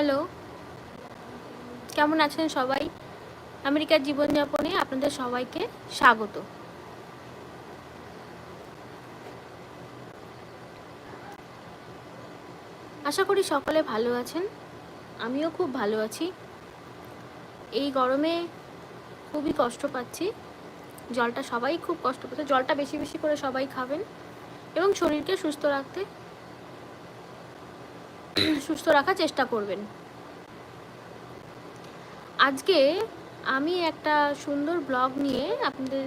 Hello. কেমন আছেন সবাই? আমেরিকার জীবনযাপনে আপনাদের সবাইকে স্বাগত। আশা করি সকলে ভালো আছেন। আমিও খুব ভালো আছি। এই গরমে খুবই কষ্ট পাচ্ছি। জলটা সবাই খুব কষ্ট পাচ্ছে। জলটা বেশি বেশি করে সবাই খাবেন এবং শরীরকে সুস্থ রাখতে সুস্থ রাখার চেষ্টা করবেন। আজকে আমি একটা সুন্দর ব্লগ নিয়ে আপনাদের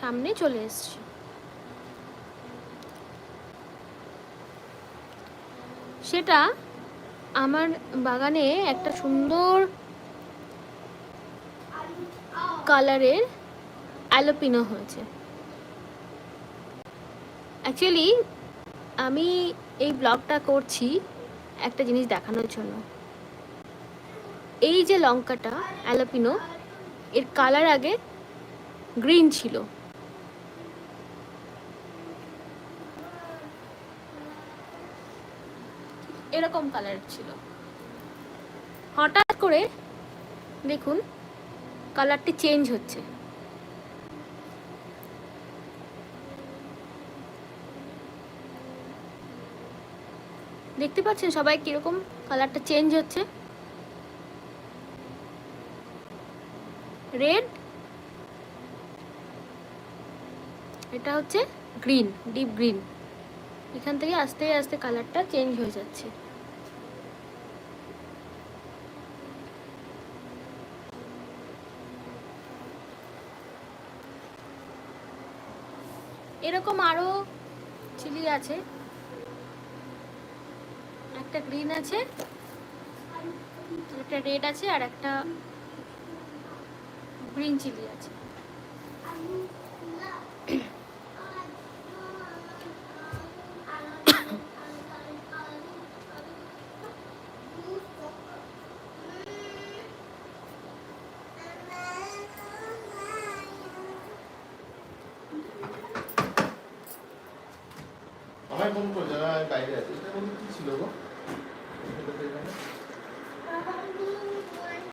সামনে চলে এসেছি। সেটা আমার বাগানে একটা সুন্দর কালারের অ্যালোপিনো হয়েছে। অ্যাকচুয়ালি আমি এই ব্লগটা করছি একটা জিনিস দেখানোর জন্য। এই যে লঙ্কাটা, অ্যালোপিনো, এর কালার আগে গ্রিন ছিল। এরকম কালার ছিল। হঠাৎ করে দেখুন, কালারটি চেঞ্জ হচ্ছে। দেখতে পাচ্ছেন সবাই কীরকম কালারটা চেঞ্জ হচ্ছে? রেড এটা হচ্ছে গ্রিন ডিপ গ্রিন এখান থেকে আস্তে আস্তে কালারটা চেঞ্জ হয়ে যাচ্ছে। এরকম আরও চিলি আছে। একটা গ্রিন আছে, একটা রেড আছে আর একটা গ্রিন চিলি আছে। আমায় ফোন আমি বাইরে আছি